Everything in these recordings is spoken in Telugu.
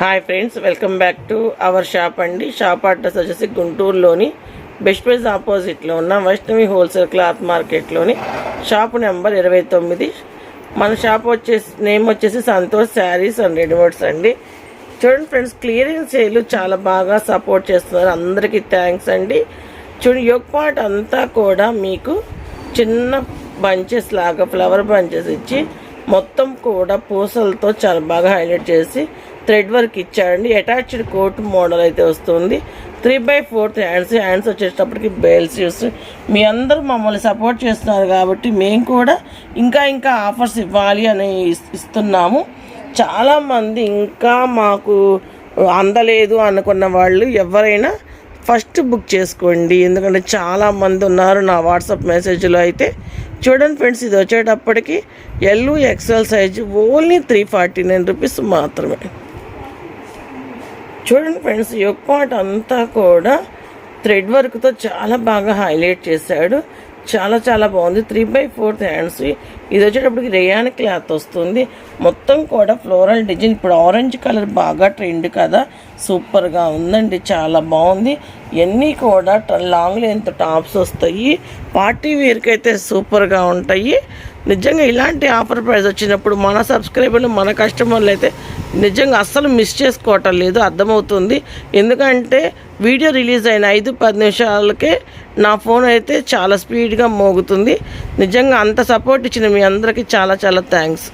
Hi friends welcome back to our shop అండి. షాప్ అడ్రస్ వచ్చేసి గుంటూరులోని బెస్ట్ ప్రైస్ ఆపోజిట్లో ఉన్న వైష్ణవి హోల్సేల్ క్లాత్ మార్కెట్లోని షాప్ నెంబర్ ఇరవై తొమ్మిది. మన షాప్ వచ్చేసి నేమ్ వచ్చేసి సంతోష్ శారీస్ అండ్ రెడీమేడ్స్ అండి. చూడండి ఫ్రెండ్స్ క్లియరెన్స్ సేల్ చాలా బాగా సపోర్ట్ చేస్తున్నారు. అందరికీ థ్యాంక్స్ అండి. చూడండి యోగ్ పార్ట్ అంతా కూడా మీకు చిన్న బంచెస్ లాగా ఫ్లవర్ బంచెస్ ఇచ్చి మొత్తం కూడా పూసలతో చాలా బాగా హైలైట్ చేసి థ్రెడ్ వర్క్ ఇచ్చాడండి. అటాచ్డ్ కోట్ మోడల్ అయితే వస్తుంది. Three by fourth hands hands వచ్చేటప్పటికి బెల్స్ యూస్. మీ అందరూ మమ్మల్ని సపోర్ట్ చేస్తున్నారు కాబట్టి మేము కూడా ఇంకా ఇంకా ఆఫర్స్ ఇవ్వాలి అని ఇస్- ఇస్తున్నాము. చాలామంది ఇంకా మాకు అందలేదు అనుకున్న వాళ్ళు ఎవరైనా ఫస్ట్ బుక్ చేసుకోండి. ఎందుకంటే చాలా మంది ఉన్నారు నా వాట్సాప్ మెసేజ్లో అయితే. చూడండి ఫ్రెండ్స్ ఇది వచ్చేటప్పటికి L XL size only three forty nine rupees మాత్రమే. చూడండి ఫ్రెండ్స్ యొక్క అంతా కూడా థ్రెడ్ వర్క్తో చాలా బాగా హైలైట్ చేశాడు. చాలా చాలా బాగుంది. త్రీ బై ఫోర్త్ హ్యాండ్స్ ఇది వచ్చేటప్పటికి రేయాన్ క్లాత్ వస్తుంది. మొత్తం కూడా ఫ్లోరల్ డిజైన్ ఇప్పుడు ఆరెంజ్ కలర్ బాగా ట్రెండ్ కదా. సూపర్గా ఉందండి. చాలా బాగుంది. ఇవన్నీ కూడా లాంగ్ లెంత్ టాప్స్ వస్తాయి. పార్టీ వేర్కి అయితే సూపర్గా ఉంటాయి. నిజంగా ఇలాంటి ఆఫర్ ప్రైస్ వచ్చినప్పుడు మన సబ్స్క్రైబర్లు మన కస్టమర్లు అయితే నిజంగా అస్సలు మిస్ చేసుకోవటం లేదు అర్థమవుతుంది. ఎందుకంటే వీడియో రిలీజ్ అయిన ఐదు పది నిమిషాలకే నా ఫోన్ అయితే చాలా స్పీడ్గా మోగుతుంది. నిజంగా అంత సపోర్ట్ ఇచ్చిన మీ అందరికీ చాలా చాలా థ్యాంక్స్.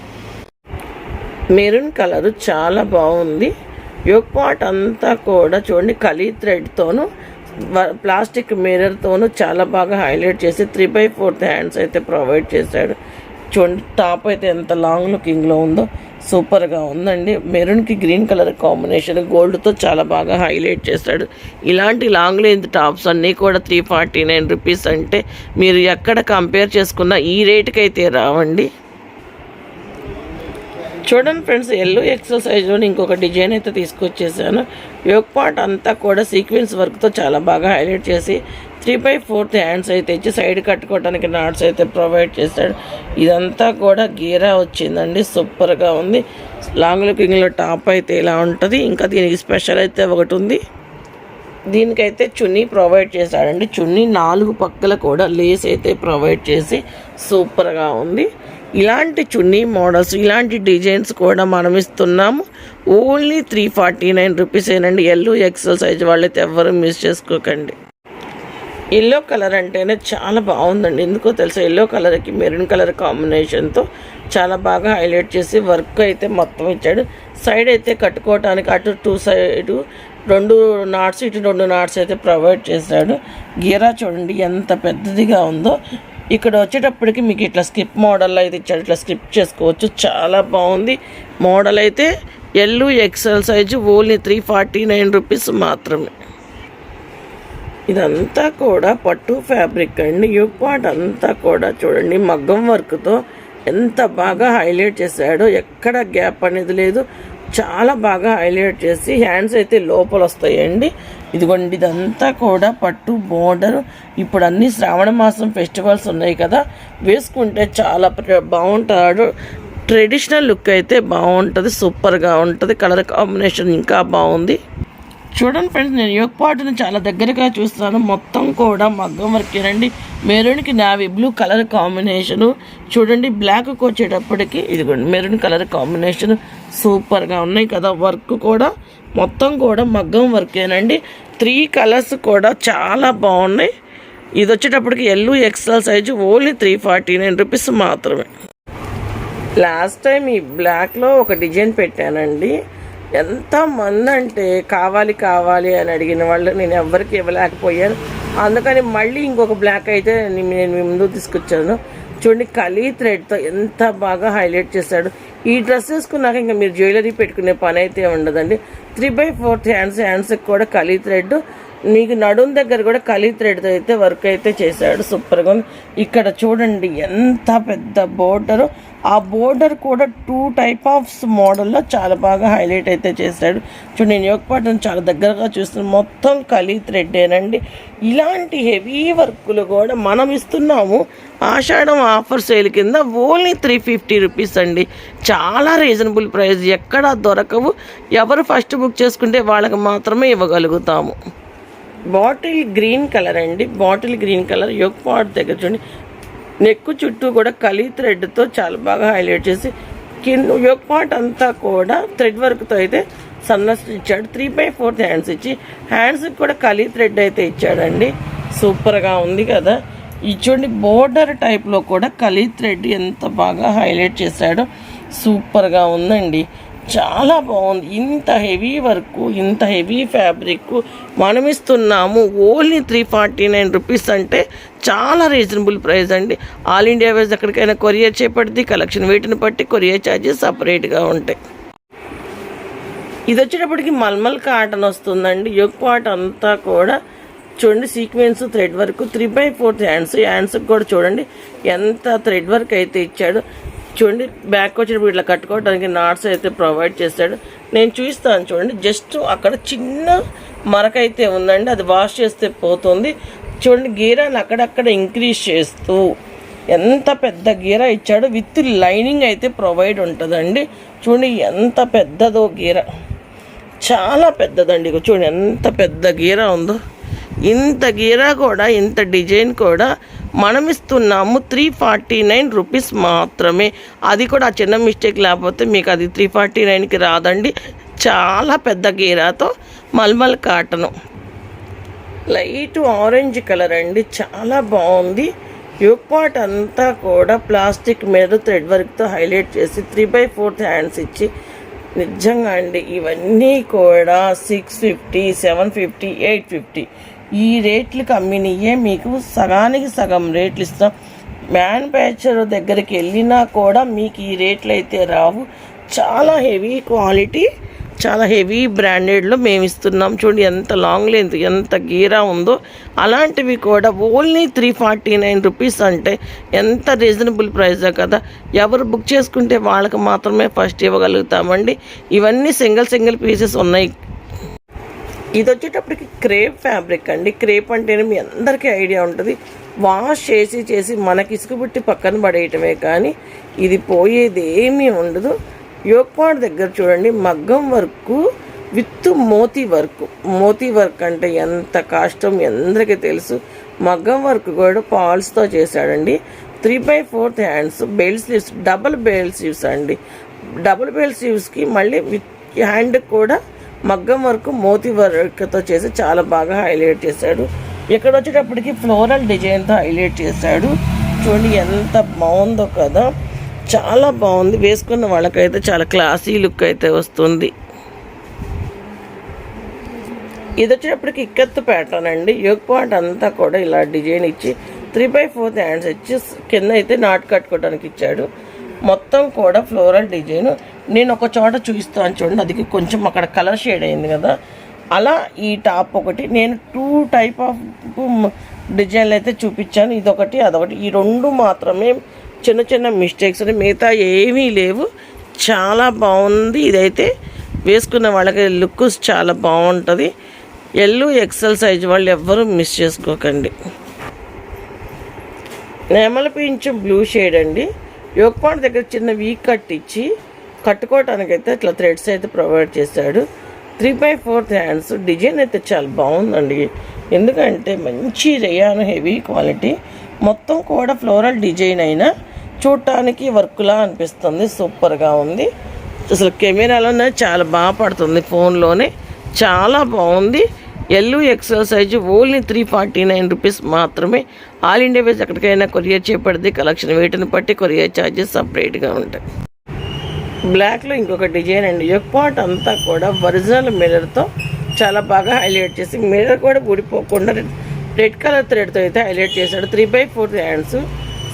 మెరూన్ కలరు చాలా బాగుంది. యోగ్ పాట్ అంతా కూడా చూడండి కలీ థ్రెడ్తోనూ ప్లాస్టిక్ మిర్రర్తోనూ చాలా బాగా హైలైట్ చేసి త్రీ బై ఫోర్త్ హ్యాండ్స్ అయితే ప్రొవైడ్ చేశాడు. చూడండి టాప్ అయితే ఎంత లాంగ్ లుకింగ్లో ఉందో. సూపర్గా ఉందండి. మెరూన్కి గ్రీన్ కలర్ కాంబినేషన్ గోల్డ్తో చాలా బాగా హైలైట్ చేశాడు ఇలాంటి లాంగ్ లెంత్ టాప్స్ అన్నీ కూడా త్రీ ఫార్టీ నైన్ రూపీస్ అంటే మీరు ఎక్కడ కంపేర్ చేసుకున్నా ఈ రేటుకి అయితే రావండి. చూడండి ఫ్రెండ్స్ ఎల్లో ఎక్సర్సైజ్లో ఇంకొక డిజైన్ అయితే తీసుకొచ్చేసాను. యోగ్ పార్ట్ అంతా కూడా సీక్వెన్స్ వర్క్తో చాలా బాగా హైలైట్ చేసి త్రీ బై ఫోర్త్ హ్యాండ్స్ అయితే ఇచ్చి సైడ్ కట్టుకోవడానికి నాట్స్ అయితే ప్రొవైడ్ చేశాడు ఇదంతా కూడా గీరా వచ్చిందండి. సూపర్గా ఉంది. లాంగ్ లుకింగ్లో టాప్ అయితే ఇలా ఉంటుంది. ఇంకా దీనికి స్పెషల్ అయితే ఒకటి ఉంది. దీనికైతే చున్నీ ప్రొవైడ్ చేశాడండి. చున్నీ నాలుగు పక్కల కూడా లేస్ అయితే ప్రొవైడ్ చేసి సూపర్గా ఉంది. ఇలాంటి చున్నీ మోడల్స్ ఇలాంటి డిజైన్స్ కూడా మనం ఇస్తున్నాము. Only three forty nine rupees ఏనండి ఎల్లో ఎక్సెల్ సైజ్ వాళ్ళైతే ఎవ్వరూ మిస్ చేసుకోకండి. ఎల్లో కలర్ అంటేనే చాలా బాగుందండి. ఎందుకో తెలుసా? ఎల్లో కలర్కి మెరూన్ కలర్ కాంబినేషన్తో చాలా బాగా హైలైట్ చేసి వర్క్ అయితే మొత్తం ఇచ్చాడు. సైడ్ అయితే కట్టుకోవటానికి అటు టూ సైడ్ రెండు నాట్స్ ఇటు రెండు నాట్స్ అయితే ప్రొవైడ్ చేశాడు. గీరా చూడండి ఎంత పెద్దదిగా ఉందో. ఇక్కడ వచ్చేటప్పటికి మీకు ఇట్లా స్కిప్ మోడల్ అయితే ఇచ్చాడు. ఇట్లా స్కిప్ చేసుకోవచ్చు. చాలా బాగుంది. మోడల్ అయితే L XL size only three forty nine rupees మాత్రమే. ఇదంతా కూడా పట్టు ఫ్యాబ్రిక్ అండి. యుగ్ పార్ట్ అంతా కూడా చూడండి మగ్గం వర్క్తో ఎంత బాగా హైలైట్ చేశాడో ఎక్కడ గ్యాప్ అనేది లేదు. చాలా బాగా హైలైట్ చేసి హ్యాండ్స్ అయితే లోపల వస్తాయండి ఇదిగోండి ఇదంతా కూడా పట్టు బోర్డర్. ఇప్పుడు అన్ని శ్రావణ మాసం ఫెస్టివల్స్ ఉన్నాయి కదా వేసుకుంటే చాలా ప్ర- బాగుంటాడు ట్రెడిషనల్ లుక్ అయితే బాగుంటుంది సూపర్గా ఉంటుంది. కలర్ కాంబినేషన్ ఇంకా బాగుంది చూడండి ఫ్రెండ్స్ నేను యోగ పాటును చాలా దగ్గరగా చూస్తాను మొత్తం కూడా మగ్గం వర్కేనండి మెరూన్కి నావీ బ్లూ కలర్ కాంబినేషను. చూడండి బ్లాక్కి వచ్చేటప్పటికి ఇదిగోండి మెరూన్ కలర్ కాంబినేషన్ సూపర్గా ఉన్నాయి కదా. వర్క్ కూడా మొత్తం కూడా మగ్గం వర్కేనండి త్రీ కలర్స్ కూడా చాలా బాగున్నాయి. ఇది వచ్చేటప్పటికి L XL size only three forty nine rupees మాత్రమే. లాస్ట్ టైం ఈ బ్లాక్లో ఒక డిజైన్ పెట్టానండి. ఎంతమంది అంటే కావాలి కావాలి అని అడిగిన వాళ్ళు నేను ఎవరికి ఇవ్వలేకపోయాను. అందుకని మళ్ళీ ఇంకొక బ్లాక్ అయితే నేను మీ ముందుకు తీసుకొచ్చాను. చూడండి కలీ థ్రెడ్తో ఎంత బాగా హైలైట్ చేశాడు. ఈ డ్రెస్ వేసుకున్నాక ఇంకా మీరు జ్యువెలరీ పెట్టుకునే పని అయితే ఉండదండి. త్రీ బై ఫోర్త్ హ్యాండ్స్ హ్యాండ్స్కి కూడా కలీ థ్రెడ్ మీకు నడుం దగ్గర కూడా కలీ థ్రెడ్తో అయితే వర్క్ అయితే చేశాడు. సూపర్గా ఉంది. ఇక్కడ చూడండి ఎంత పెద్ద బోర్డర్ ఆ బోర్డర్ కూడా టూ టైప్ ఆఫ్ మోడల్లో చాలా బాగా హైలైట్ అయితే చేశాడు. చూడండి నేను యొక్క పాటను చాలా దగ్గరగా చూస్తున్నాను. మొత్తం కలీ థ్రెడ్డేనండి ఇలాంటి హెవీ వర్కులు కూడా మనం ఇస్తున్నాము. ఆషాఢం ఆఫర్ సేల్ కింద ఓన్లీ త్రీ ఫిఫ్టీ రూపీస్ అండి. చాలా రీజనబుల్ ప్రైస్ ఎక్కడా దొరకవు. ఎవరు ఫస్ట్ బుక్ చేసుకుంటే వాళ్ళకి మాత్రమే ఇవ్వగలుగుతాము. బాటిల్ గ్రీన్ కలర్ అండి. Bottle green colour. Yoke part దగ్గర చూడండి. నెక్కు చుట్టూ కూడా కలీ థ్రెడ్తో చాలా బాగా హైలైట్ చేసి కింద యొక్క పాట్ అంతా కూడా థ్రెడ్ వర్క్తో అయితే సన్నస్ ఇచ్చాడు. త్రీ బై ఫోర్త్ హ్యాండ్స్ ఇచ్చి హ్యాండ్స్కి కూడా కలీ థ్రెడ్ అయితే ఇచ్చాడండి. సూపర్గా ఉంది కదా. ఈ చూడండి బోర్డర్ టైప్లో కూడా కలీ థ్రెడ్ ఎంత బాగా హైలైట్ చేశాడో. సూపర్గా ఉందండి. చాలా బాగుంది. ఇంత హెవీ వర్క్ ఇంత హెవీ ఫ్యాబ్రిక్ మనం ఇస్తున్నాము only three forty nine rupees అంటే చాలా రీజనబుల్ ప్రైస్ అండి. ఆల్ ఇండియా వైజ్ ఎక్కడికైనా కొరియర్ చేపడితే కలెక్షన్ వీటిని బట్టి కొరియర్ ఛార్జెస్ సపరేట్గా ఉంటాయి. ఇది వచ్చేటప్పటికి మల్మల్ కాటన్ వస్తుందండి. ఎక్కువ అంతా కూడా చూడండి sequence thread work three by fourth hands. హ్యాండ్స్కి కూడా చూడండి ఎంత థ్రెడ్ వర్క్ అయితే ఇచ్చాడు. చూడండి బ్యాక్ వచ్చేటప్పుడు ఇట్లా కట్టుకోవడానికి నాట్స్ అయితే ప్రొవైడ్ చేస్తాడు. నేను చూస్తాను చూడండి జస్ట్ అక్కడ చిన్న మరక అయితే ఉందండి అది వాష్ చేస్తే పోతుంది. చూడండి గీరాని అక్కడక్కడ ఇంక్రీజ్ చేస్తూ ఎంత పెద్ద గీర ఇచ్చాడో విత్ లైనింగ్ అయితే ప్రొవైడ్ ఉంటుందండి. చూడండి ఎంత పెద్దదో గీర. చాలా పెద్దదండి చూడండి ఎంత పెద్ద గీర ఉందో. ఇంత గీరా కూడా ఇంత డిజైన్ కూడా మనం ఇస్తున్నాము త్రీ ఫార్టీ నైన్ రూపీస్ మాత్రమే. అది కూడా ఆ చిన్న మిస్టేక్ లేకపోతే మీకు అది త్రీ ఫార్టీ నైన్కి రాదండి. చాలా పెద్ద గీరాతో mulmul cotton light orange colour అండి. చాలా బాగుంది. యోగ్ పార్ట్ అంతా కూడా ప్లాస్టిక్ మీద థ్రెడ్ వర్క్తో హైలైట్ చేసి త్రీ బై ఫోర్త్ హ్యాండ్స్ ఇచ్చి నిజంగా అండి ఇవన్నీ కూడా six fifty seven fifty eight fifty ఈ రేట్లకు అమ్మినయే మీకు సగానికి సగం రేట్లు ఇస్తాం. మ్యానుఫ్యాక్చర్ దగ్గరికి వెళ్ళినా కూడా మీకు ఈ రేట్లు అయితే రావు. చాలా హెవీ క్వాలిటీ చాలా హెవీ బ్రాండెడ్లో మేము ఇస్తున్నాం. చూడండి ఎంత లాంగ్ లెంత్ ఎంత గీరా ఉందో. అలాంటివి కూడా only three forty nine rupees అంటే ఎంత రీజనబుల్ ప్రైస్ కదా. ఎవరు బుక్ చేసుకుంటే వాళ్ళకి మాత్రమే ఫస్ట్ ఇవ్వగలుగుతామండి. ఇవన్నీ సింగిల్ సింగిల్ పీసెస్ ఉన్నాయి. ఇది వచ్చేటప్పటికి క్రేప్ ఫ్యాబ్రిక్ అండి. క్రేప్ అంటేనే మీ అందరికీ ఐడియా ఉంటుంది. వాష్ చేసి చేసి మనకి ఇసుకబుట్టి పక్కన పడేయటమే కానీ ఇది పోయేది ఏమీ ఉండదు యోక్పాడ్ దగ్గర చూడండి మగ్గం work with moti work. Moti work అంటే ఎంత కష్టం అందరికీ తెలుసు. మగ్గం వర్క్ కూడా పాల్స్తో చేశాడండి. Three by fourth hands bell sleeves double bell sleeves అండి. డబుల్ బెల్ స్లీవ్స్కి మళ్ళీ విత్ హ్యాండ్ కూడా మగ్గం వర్క్ మోతీ వర్క్తో చేసి చాలా బాగా హైలైట్ చేశాడు. ఇక్కడ వచ్చేటప్పటికి ఫ్లోరల్ డిజైన్తో హైలైట్ చేశాడు. చూడండి ఎంత బాగుందో కదా. చాలా బాగుంది. వేసుకున్న వాళ్ళకైతే చాలా క్లాసీ లుక్ అయితే వస్తుంది. ఇది వచ్చేటప్పటికి ఇక్కత్తు ప్యాటర్న్ అండి. యోగ్ పాయింట్ అంతా కూడా ఇలా డిజైన్ ఇచ్చి త్రీ బై ఫోర్త్ హ్యాండ్స్ ఇచ్చి కింద అయితే నాట్ కట్టుకోవడానికి ఇచ్చాడు. మొత్తం కూడా ఫ్లోరల్ డిజైన్. నేను ఒక చోట చూపిస్తాను చూడండి. అది కొంచెం అక్కడ కలర్ షేడ్ అయింది కదా. అలా ఈ టాప్ ఒకటి. నేను టూ టైప్ ఆఫ్ డిజైన్లు అయితే చూపించాను. ఇదొకటి అదొకటి. ఈ రెండు మాత్రమే చిన్న చిన్న మిస్టేక్స్ అని మిగతా ఏమీ లేవు. చాలా బాగుంది. ఇదైతే వేసుకున్న వాళ్ళకి లుక్ చాలా బాగుంటుంది. ఎల్లు ఎక్సెల్ సైజ్ వాళ్ళు ఎవ్వరూ మిస్ చేసుకోకండి. నెమల పింఛు బ్లూ షేడ్ అండి. యోగపాడు దగ్గర చిన్న వీక్ కట్ ఇచ్చి కట్టుకోవటానికి అయితే ఇట్లా థ్రెడ్స్ అయితే ప్రొవైడ్ చేశాడు. Three by fourth hands design అయితే చాలా బాగుందండి. ఎందుకంటే మంచి రేయాను హెవీ క్వాలిటీ మొత్తం కూడా ఫ్లోరల్ డిజైన్ అయినా చూడటానికి వర్క్లా అనిపిస్తుంది. సూపర్గా ఉంది. అసలు కెమెరాలోనే చాలా బాగా పడుతుంది ఫోన్లోనే. చాలా బాగుంది. L XL size only three forty nine rupees మాత్రమే. ఆల్ ఇండియా వేస్ ఎక్కడికైనా కొరియర్ చేపడితే కలెక్షన్ వేటిని బట్టి కొరియర్ ఛార్జెస్ సపరేట్గా ఉంటాయి. బ్లాక్లో ఇంకొక డిజైన్ అండి. ఎక్పాట్ అంతా కూడా ఒరిజినల్ మిర్రర్తో చాలా బాగా హైలైట్ చేసి మిర్రర్ కూడా ఊడిపోకుండా రెడ్ కలర్ థ్రెడ్తో అయితే హైలైట్ చేశాడు. Three by four hands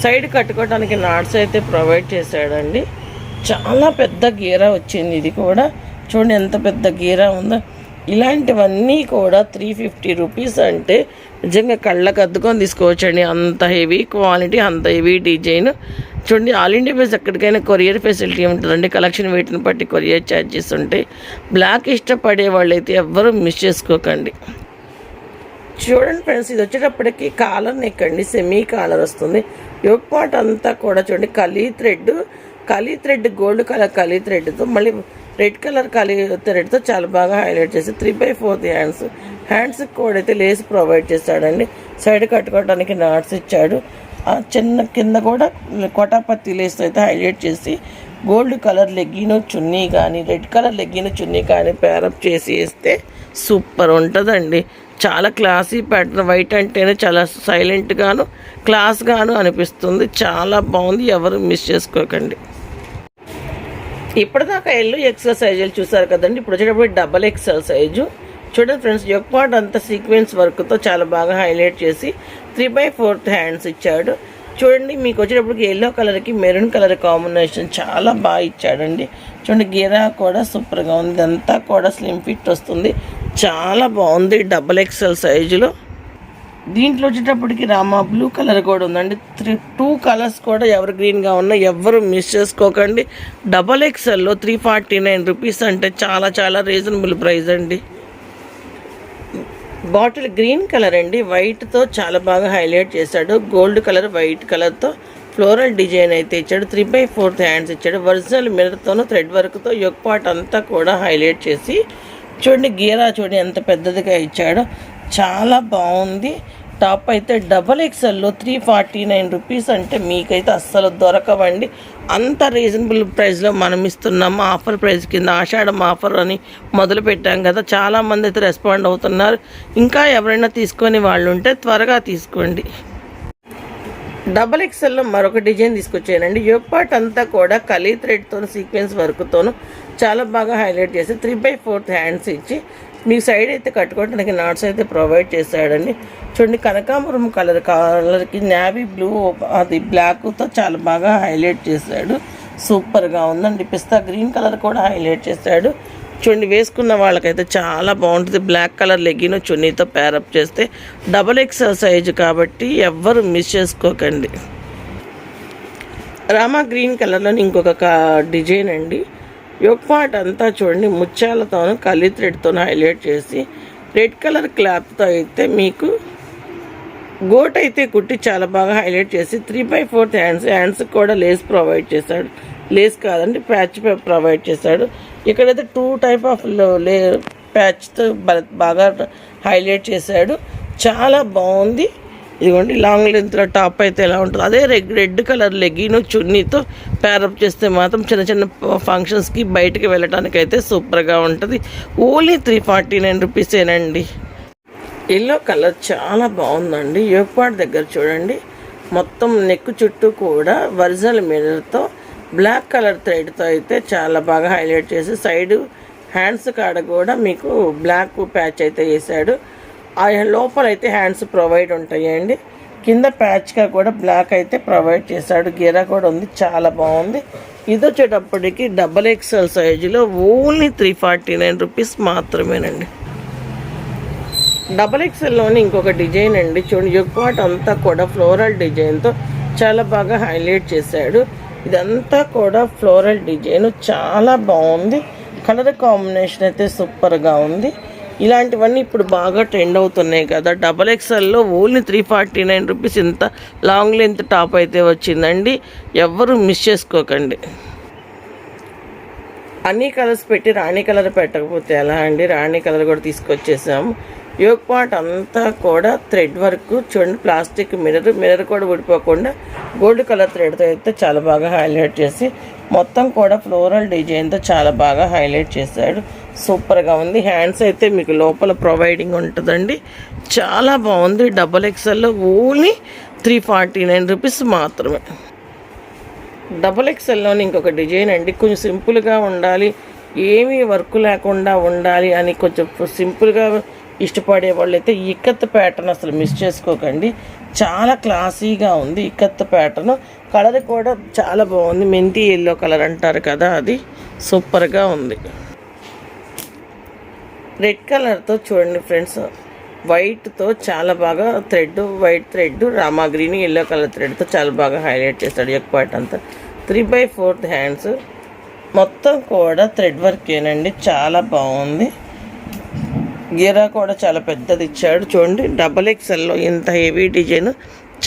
side కట్టుకోవడానికి నాట్స్ అయితే ప్రొవైడ్ చేశాడండి. చాలా పెద్ద గీరా వచ్చింది ఇది కూడా. చూడండి ఎంత పెద్ద గీరా ఉందో. ఇలాంటివన్నీ కూడా త్రీ ఫిఫ్టీ రూపీస్ అంటే నిజంగా కళ్ళకు అద్దుకొని తీసుకోవచ్చండి. అంత హెవీ క్వాలిటీ అంత హెవీ డిజైన్ చూడండి ఆల్ ఇండియా బేస్ ఎక్కడికైనా కొరియర్ ఫెసిలిటీ ఉంటుందండి. కలెక్షన్ వెయిట్ని బట్టి కొరియర్ ఛార్జెస్ ఉంటాయి బ్లాక్ ఇష్టపడే వాళ్ళైతే ఎవ్వరూ మిస్ చేసుకోకండి. చూడండి ఫ్రెండ్స్ ఇది వచ్చేటప్పటికి కాలర్ నెక్ అండి సెమీ కాలర్ వస్తుంది. యోగ్ పాట్ అంతా కూడా చూడండి కలీ థ్రెడ్ కలీ థ్రెడ్ గోల్డ్ కలర్ కలీ థ్రెడ్తో మళ్ళీ రెడ్ కలర్ కలీ థ్రెడ్తో చాలా బాగా హైలైట్ చేసి త్రీ బై ఫోర్త్ హ్యాండ్స్ హ్యాండ్స్కి కూడా అయితే లేస్ ప్రొవైడ్ చేస్తాడండి. సైడ్ కట్టుకోవడానికి నాట్స్ ఇచ్చాడు. ఆ చిన్న కింద కూడా కోటాపత్తి లేస్ అయితే హైలైట్ చేసి గోల్డ్ కలర్ లెగ్గిన్ చున్నీ కానీ రెడ్ కలర్ లెగ్గిన్ చున్నీ కానీ పేరప్ చేసి వేస్తే సూపర్ ఉంటుందండి. చాలా క్లాసీ ప్యాటర్న్. వైట్ అంటేనే చాలా సైలెంట్గాను క్లాస్గాను అనిపిస్తుంది. చాలా బాగుంది. ఎవరు మిస్ చేసుకోకండి. ఇప్పటిదాకా ఎల్లు ఎక్సెల్ సైజులు చూసారు కదండి. ఇప్పుడు వచ్చేటప్పుడు డబల్ ఎక్సెల్ సైజు చూడండి ఫ్రెండ్స్ యొక్క పార్ట్ అంతా సీక్వెన్స్ వర్క్తో చాలా బాగా హైలైట్ చేసి త్రీ బై ఫోర్త్ హ్యాండ్స్ ఇచ్చాడు. చూడండి మీకు వచ్చేటప్పటికి ఎల్లో కలర్కి మెరూన్ కలర్ కాంబినేషన్ చాలా బాగా ఇచ్చాడండి. చూడండి గీరా కూడా సూపర్గా ఉంది. ఇదంతా కూడా స్లిమ్ ఫిట్ వస్తుంది. చాలా బాగుంది డబల్ ఎక్సెల్ సైజులో దీంట్లో వచ్చేటప్పటికి రామా బ్లూ కలర్ కూడా ఉందండి. త్రీ టూ కలర్స్ కూడా ఎవరు గ్రీన్గా ఉన్నా ఎవరు మిస్ చేసుకోకండి. డబల్ ఎక్సెల్లో త్రీ ఫార్టీ నైన్ రూపీస్ అంటే చాలా చాలా రీజనబుల్ ప్రైస్ అండి. బాటిల్ గ్రీన్ కలర్ అండి. వైట్తో చాలా బాగా హైలైట్ చేశాడు. గోల్డ్ కలర్ వైట్ కలర్తో ఫ్లోరల్ డిజైన్ అయితే ఇచ్చాడు. త్రీ బై ఫోర్త్ హ్యాండ్స్ ఇచ్చాడు. ఒరిజినల్ మిరర్తోనూ థ్రెడ్ వర్క్తో యొక్ పార్ట్ అంతా కూడా హైలైట్ చేసి చూడండి గీరా చూడండి ఎంత పెద్దదిగా ఇచ్చాడో. చాలా బాగుంది. టాప్ అయితే డబల్ ఎక్స్ఎల్లో త్రీ ఫార్టీ నైన్ రూపీస్ అంటే మీకైతే అస్సలు దొరకవండి. అంత రీజనబుల్ ప్రైస్లో మనం ఇస్తున్నాము ఆఫర్ ప్రైస్ కింద ఆషాఢం ఆఫర్ అని మొదలు పెట్టాం కదా. చాలామంది అయితే రెస్పాండ్ అవుతున్నారు. ఇంకా ఎవరైనా తీసుకొని వాళ్ళు ఉంటే త్వరగా తీసుకోండి. డబల్ ఎక్స్ఎల్లో మరొక డిజైన్ తీసుకొచ్చానండి. యోగ్ అంతా కూడా కలీ థ్రెడ్తో సీక్వెన్స్ వర్క్తోనూ చాలా బాగా హైలైట్ చేసి త్రీ బై ఫోర్త్ హ్యాండ్స్ ఇచ్చి మీ సైడ్ అయితే కట్టుకోవడానికి నాట్స్ అయితే ప్రొవైడ్ చేశాడండి. చూడండి కనకాంబరం కలర్ కలర్కి నావీ బ్లూ అది బ్లాక్తో చాలా బాగా హైలైట్ చేశాడు. సూపర్గా ఉందండి పిస్తా గ్రీన్ కలర్ కూడా హైలైట్ చేశాడు. చూడండి వేసుకున్న వాళ్ళకైతే చాలా బాగుంటుంది. బ్లాక్ కలర్ లెగ్గిన చున్నీతో ప్యారప్ చేస్తే డబల్ ఎక్సెల్ సైజు కాబట్టి ఎవ్వరు మిస్ చేసుకోకండి. రామా గ్రీన్ కలర్లో ఇంకొక డిజైన్ అండి. యొక్క పార్ట్ అంతా చూడండి ముత్యాలతోనూ కలి థ్రెడ్తో హైలైట్ చేసి రెడ్ కలర్ క్లాత్తో అయితే మీకు గోట్ అయితే కుట్టి చాలా బాగా హైలైట్ చేసి త్రీ బై ఫోర్త్ హ్యాండ్స్ హ్యాండ్స్కి కూడా లేస్ ప్రొవైడ్ చేశాడు. లేస్ కాదండి ప్యాచ్ ప్రొవైడ్ చేశాడు. ఇక్కడైతే టూ టైప్ ఆఫ్ లే ప్యాచ్తో బాగా హైలైట్ చేశాడు. చాలా బాగుంది. ఇదిగోండి లాంగ్ లెంత్లో టాప్ అయితే ఎలా ఉంటుంది. అదే రెడ్ రెడ్ కలర్ లెగ్గిను చున్నీతో ప్యారప్ చేస్తే మాత్రం చిన్న చిన్న ఫంక్షన్స్కి బయటకు వెళ్ళడానికి అయితే సూపర్గా ఉంటుంది. ఓన్లీ త్రీ ఫార్టీ నైన్ రూపీసేనండి ఎల్లో కలర్ చాలా బాగుందండి. యోగపాడు దగ్గర చూడండి. మొత్తం నెక్ చుట్టూ కూడా ఒరిజినల్ మిర్రర్తో బ్లాక్ కలర్ థ్రెడ్తో అయితే చాలా బాగా హైలైట్ చేసి సైడ్ హ్యాండ్స్ కాడ కూడా మీకు బ్లాక్ ప్యాచ్ అయితే వేసాడు ఆ లోపల అయితే హ్యాండ్స్ ప్రొవైడ్ ఉంటాయండి. కింద ప్యాచ్గా కూడా బ్లాక్ అయితే ప్రొవైడ్ చేశాడు. గీరా కూడా ఉంది. చాలా బాగుంది. ఇది వచ్చేటప్పటికి డబల్ ఎక్స్ఎల్ సైజులో only three forty nine rupees మాత్రమేనండి. డబల్ ఎక్స్ఎల్లోని ఇంకొక డిజైన్ అండి. చూడండి యుక్పాట్ అంతా కూడా ఫ్లోరల్ డిజైన్తో చాలా బాగా హైలైట్ చేశాడు. ఇదంతా కూడా ఫ్లోరల్ డిజైన్. చాలా బాగుంది. కలర్ కాంబినేషన్ అయితే సూపర్గా ఉంది. ఇలాంటివన్నీ ఇప్పుడు బాగా ట్రెండ్ అవుతున్నాయి కదా. Double ఎక్స్ఎల్లో only three forty nine rupees ఇంత లాంగ్ లెంత్ టాప్ అయితే వచ్చిందండి. ఎవ్వరూ మిస్ చేసుకోకండి. అన్ని కలర్స్ పెట్టి రాణి కలర్ పెట్టకపోతే ఎలా అండి? రాణి కలర్ కూడా తీసుకొచ్చేసాము యోగ్ పార్ట్ అంతా కూడా థ్రెడ్ వర్క్ చూడండి ప్లాస్టిక్ మిర్రర్ మిర్రర్ కూడా ఊడిపోకుండా గోల్డ్ కలర్ థ్రెడ్తో అయితే చాలా బాగా హైలైట్ చేసి మొత్తం కూడా ఫ్లోరల్ డిజైన్తో చాలా బాగా హైలైట్ చేశాడు. సూపర్గా ఉంది. హ్యాండ్స్ అయితే మీకు లోపల ప్రొవైడింగ్ ఉంటుందండి. చాలా బాగుంది. Double ఎక్స్ఎల్లో only three forty nine rupees మాత్రమే. డబల్ ఎక్స్ఎల్లోని ఇంకొక డిజైన్ అండి. కొంచెం సింపుల్గా ఉండాలి. ఏమీ వర్క్ లేకుండా ఉండాలి అని కొంచెం సింపుల్గా ఇష్టపడే వాళ్ళైతే ఇక్కత్ ప్యాటర్న్ అసలు మిస్ చేసుకోకండి. చాలా క్లాసీగా ఉంది ఇక్కత్ ప్యాటర్న్. కలర్ కూడా చాలా బాగుంది. మెంతి ఎల్లో కలర్ అంటారు కదా అది. సూపర్గా ఉంది. రెడ్ కలర్తో చూడండి ఫ్రెండ్స్. వైట్తో చాలా బాగా థ్రెడ్ వైట్ థ్రెడ్ రామా గ్రీన్ ఎల్లో కలర్ థ్రెడ్తో చాలా బాగా హైలైట్ చేస్తాడు ఎక్కువ పార్ట్ అంతా. త్రీ బై ఫోర్త్ హ్యాండ్స్ మొత్తం కూడా థ్రెడ్ వర్క్ ఏనండి. చాలా బాగుంది. గీరా కూడా చాలా పెద్దది ఇచ్చాడు. చూడండి డబల్ ఎక్స్ఎల్లో ఇంత హెవీ డిజైన్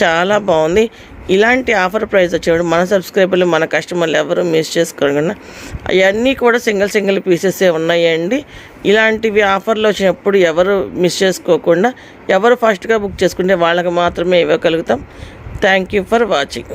చాలా బాగుంది. ఇలాంటి ఆఫర్ ప్రైస్ వచ్చాడు మన సబ్స్క్రైబర్లు మన కస్టమర్లు ఎవరు మిస్ చేసుకోకుండా అవన్నీ కూడా సింగిల్ సింగిల్ పీసెసే ఉన్నాయండి. ఇలాంటివి ఆఫర్లు వచ్చినప్పుడు ఎవరు మిస్ చేసుకోకుండా ఎవరు ఫస్ట్గా బుక్ చేసుకుంటే వాళ్ళకి మాత్రమే ఇవ్వగలుగుతాం. Thank you for watching